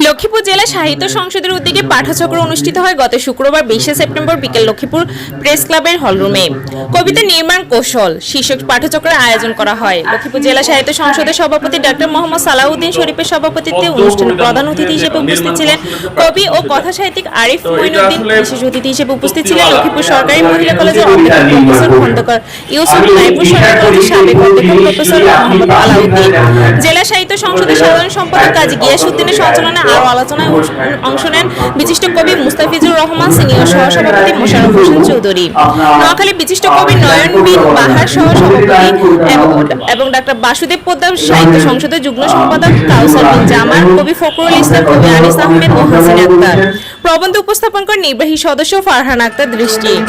লক্ষ্মীপুর জেলা সাহিত্য সংসদের উদ্যোগে পাঠচক্র অনুষ্ঠিত হয় গত শুক্রবার বিশে সেপ্টেম্বর বিকেল লক্ষ্মীপুর প্রেস ক্লাবের হলরুমে। কবিতা নির্মাণ কৌশল শীর্ষক পাঠচক্রের আয়োজন করা হয়। লক্ষ্মীপুর জেলা সাহিত্য সংসদের সভাপতি ডক্টর মোহাম্মদ সালাউদ্দিন শরীফের সভাপতিত্বে অনুষ্ঠানে প্রধান অতিথি হিসেবে উপস্থিত ছিলেন কবি ও কথা সাহিত্যিক আরিফ মঈনুদ্দিন বিশেষ অতিথি হিসেবে উপস্থিত ছিলেন লক্ষ্মীপুর সরকারি মহিলা কলেজের অধ্যাপক প্রফেসর খন্দকার ইউসুফ নাইবুর সরকারি কলেজের সাবেক অধ্যক্ষ প্রফেসর মোহাম্মদ আলাউদ্দিন। জেলা সাহিত্য সংসদের সাধারণ সম্পাদক কাজী গিয়াসুদ্দিনের সঞ্চালনায় আরও আলোচনায় অংশ- নেন বিশিষ্ট কবি মুস্তাফিজুর রহমান, সিনিয়র সহসভাপতি মোশাররফ হোসেন চৌধুরী। নোয়াখালী বিশিষ্ট কবি নয়ন বিন বাহার সহ সভাপতি এবং- এবং ডাক্তার বাসুদেব পোদ্দার সাহিত্য সংসদের যুগ্ম সম্পাদক কাউসার বিন জামান কবি ফখরুল ইসলাম, কবি আনিস আহমেদ ও হাসিন আক্তার। প্রবন্ধ উপস্থাপন করেন নির্বাহী সদস্য ফারহান আক্তার দৃষ্টি।